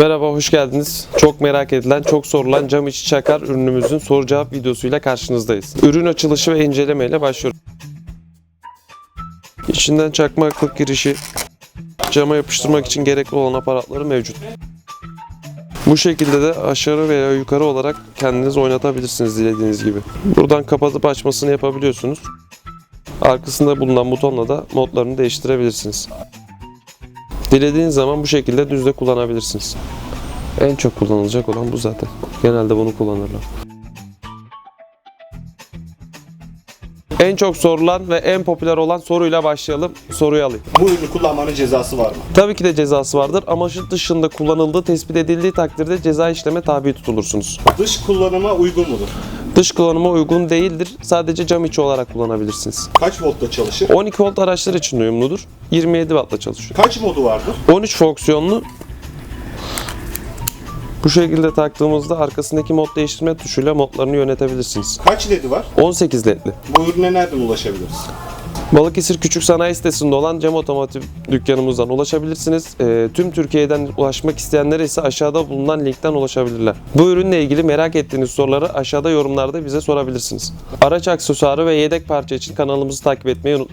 Merhaba, hoş geldiniz. Çok merak edilen, çok sorulan cam içi çakar ürünümüzün soru cevap videosuyla karşınızdayız. Ürün açılışı ve inceleme ile başlıyoruz. İçinden çakmaklık girişi, cama yapıştırmak için gerekli olan aparatları mevcut. Bu şekilde de aşağı veya yukarı olarak kendiniz oynatabilirsiniz dilediğiniz gibi. Buradan kapatıp açmasını yapabiliyorsunuz. Arkasında bulunan butonla da modlarını değiştirebilirsiniz. Dilediğiniz zaman bu şekilde düzde kullanabilirsiniz. En çok kullanılacak olan bu zaten. Genelde bunu kullanırlar. En çok sorulan ve en popüler olan soruyla başlayalım. Soruyu alayım. Bu ürünü kullanmanın cezası var mı? Tabii ki de cezası vardır. Amaçlı dışında kullanıldığı tespit edildiği takdirde ceza işleme tabi tutulursunuz. Dış kullanıma uygun mudur? Dış kullanıma uygun değildir. Sadece cam içi olarak kullanabilirsiniz. Kaç voltta çalışır? 12 volt araçlar için uyumludur. 27 wattla çalışıyor. Kaç modu vardır? 13 fonksiyonlu bu şekilde taktığımızda arkasındaki mod değiştirme tuşuyla modlarını yönetebilirsiniz. Kaç ledi var? 18 ledli. Bu ürüne nereden ulaşabiliriz? Balıkesir Küçük Sanayi sitesinde olan Cam Otomotiv dükkanımızdan ulaşabilirsiniz. Ee, tüm Türkiye'den ulaşmak isteyenlere ise aşağıda bulunan linkten ulaşabilirler. Bu ürünle ilgili merak ettiğiniz soruları aşağıda yorumlarda bize sorabilirsiniz. Araç aksesuarı ve yedek parça için kanalımızı takip etmeyi unutmayın.